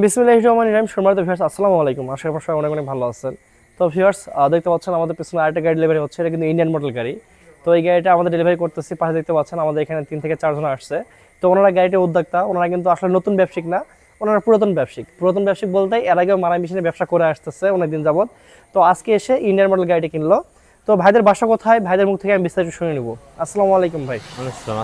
বিসমিল্লাহির রহমানির রহিম সম্মানিত ভিউয়ার্স আসসালামু আলাইকুম। আশা করি সবাই অনেক অনেক ভালো আছেন। তো ভিউয়ার্স দেখতে পাচ্ছেন আমাদের পিছনে আরেকটা গাড়ি ডেলিভারি হচ্ছে এটা কিন্তু ইন্ডিয়ান মডেল গাড়ি। তো এই গাড়িটা আমাদের ডেলিভারি করতেছি পাশে দেখতে পাচ্ছেন আমাদের এখানে তিন থেকে চারজন আসছে। তো ওনারা গাড়িটির উদ্যোক্তা ওনারা কিন্তু আসলে নতুন ব্যবসায়িক না ওনারা পুরাতন ব্যবসায়িক। পুরাতন ব্যবসায়িক বলতে এর আগেও মারাই মেশিনে ব্যবসা করে আসতেছে অনেকদিন যাবত তো আজকে এসে ইন্ডিয়ান মডেল গাড়িটি কিনলো। তো ভাইদের বাসা কোথায়? ভাইদের মুখ থেকে আমি বিস্তারিত শুনে নিব। আসসালামু আলাইকুম ভাই।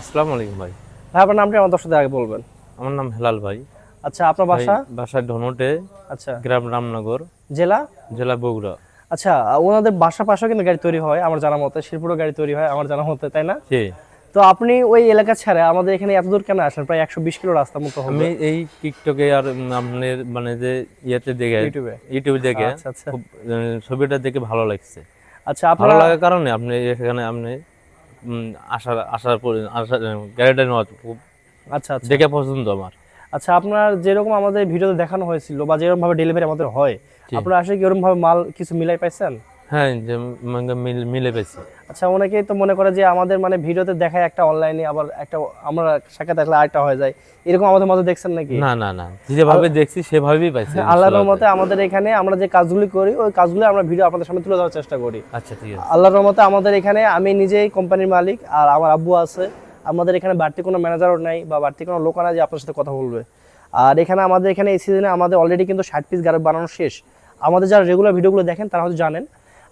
আসসালামু আলাইকুম ভাই। ভাই আপনার নামটা আমার দর্শকদের আগে বলবেন। আমার নাম হেলাল ভাই। আচ্ছা আপনার বাসা? বাসা ধনুটে আচ্ছা। গ্রাম রামনগর। জেলা? জেলা বগুড়া। আচ্ছা ওনাদের বাসা পাশেও কিন্তু গাড়ি তৈরি হয় আমার জানা মতে। শিরপুরও গাড়ি তৈরি হয় আমার জানা মতে তাই না? তো আপনি ওই এলাকা ছাড়া আমাদের এখানে এত দূর কেন আসেন? প্রায় একশো বিশ কিলো রাস্তা মতো হবে। আমি এই টিকটকে আর আপনার মানে যে ইয়েতে দেখে ইউটিউবে? ইউটিউবে দেখে আচ্ছা আচ্ছা। খুব ছবিটা দেখে ভালো লাগছে। আচ্ছা ভালো লাগার কারণে আপনি এখানে আপনি আসার আসার পরে আসার গাড়িটা নেওয়া খুব আচ্ছা আচ্ছা। দেখে পছন্দ আমার। আচ্ছা আপনার যেরকম আমাদের ভিডিওতে দেখানো হয়েছিল বা যেরকম ভাবে ডেলিভারি আমাদের হয় আপনারা আসলে কি ওরকম ভাবে মাল কিছু মিলাই পাইছেন? হ্যাঁ যে মিল- মিলে পেয়েছি আচ্ছা অনেকেই তো মনে করে যে আমাদের মানে ভিডিওতে দেখায় একটা অনলাইনে আবার একটা আমরা সাক্ষাৎ দেখলে আরেকটা হয়ে যায়। এরকম আমাদের মধ্যে দেখছেন নাকি? না না না। যেভাবে দেখছি সেভাবেই পাইছি আল্লাহর রহমতে আমাদের এখানে আমরা যে কাজগুলি করি ওই কাজগুলি আমরা ভিডিও আপনাদের সামনে তুলে ধরার চেষ্টা করি। আচ্ছা ঠিক আছে। আল্লাহর রহমতে আমাদের এখানে আমি নিজেই কোম্পানির মালিক আর আমার আব্বু আছে। আমাদের এখানে বাড়তি কোনো ম্যানেজারও নাই বা বাড়তি কোনো লোক নাই যে আপনার সাথে কথা বলবে। আর এখানে আমাদের এখানে এই সিজনে আমাদের অলরেডি কিন্তু ষাট পিস গাড়ি বানানো শেষ। আমাদের যারা রেগুলার ভিডিওগুলো দেখেন তারা হয়তো জানেন,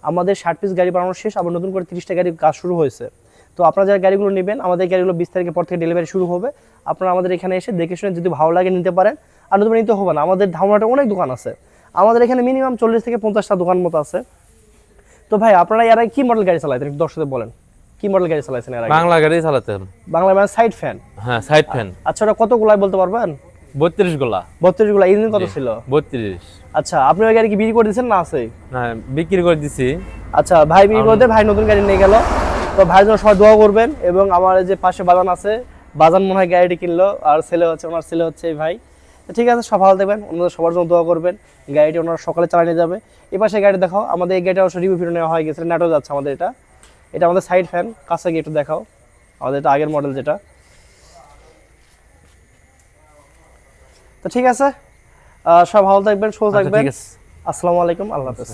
আমাদের ষাট পিস গাড়ি বানানো শেষ, আবার নতুন করে তিরিশটা গাড়ি কাজ শুরু হয়েছে। তো আপনারা যারা গাড়িগুলো নেবেন, আমাদের গাড়িগুলো বিশ তারিখের পর থেকে ডেলিভারি শুরু হবে। আপনারা আমাদের এখানে এসে দেখে শুনে যদি ভালো লাগে নিতে পারেন, আর নতুন নিতে হবে না। আমাদের ধারণাটা অনেক দোকান আছে। আমাদের এখানে মিনিমাম চল্লিশ থেকে পঞ্চাশটা দোকান মতো আছে। তো ভাই, আপনারা এর কি মডেল গাড়ি একটু দর্শকদের বলেন। কি মডেল গাড়ি চালাইছেন এর আগে? বাংলা গাড়ি চালাতাম বাংলা মানে সাইড ফ্যান হ্যাঁ সাইড ফ্যান আচ্ছা ওটা কত গুলাই বলতে পারবেন? বত্রিশ গোলা। বত্রিশগুলা ইঞ্জিন কত ছিল? বত্রিশ। আচ্ছা আপনি ওই গাড়ি কি বিক্রি করে দিয়েছেন না আছে? না বিক্রি করে দিছি। আচ্ছা ভাই বিক্রি করে ভাই নতুন গাড়ি নিয়ে গেল। তো ভাই জন্য সবাই দোয়া করবেন এবং আমার যে পাশে বাজান আছে বাজান মনে হয় গাড়িটি কিনলো আর ছেলে হচ্ছে ওনার ছেলে হচ্ছে এই ভাই। ঠিক আছে সব ভালো দেখবেন ওনাদের সবার জন্য দোয়া করবেন গাড়িটি ওনারা সকালে চালিয়ে যাবে। এই পাশে গাড়ি দেখাও আমাদের এই গাড়িটা অবশ্য রিভিউ ফিরে নেওয়া হয়ে গেছে নেটও যাচ্ছে আমাদের এটা। এটা আমাদের সাইড ফ্যান কাছে গিয়ে একটু দেখাও। আমাদের এটা আগের মডেল যেটা। তো ঠিক আছে আহ, সব ভালো থাকবেন সুস্থ আচ্ছা, থাকবেন। আসসালামু আলাইকুম আল্লাহ হাফেজ.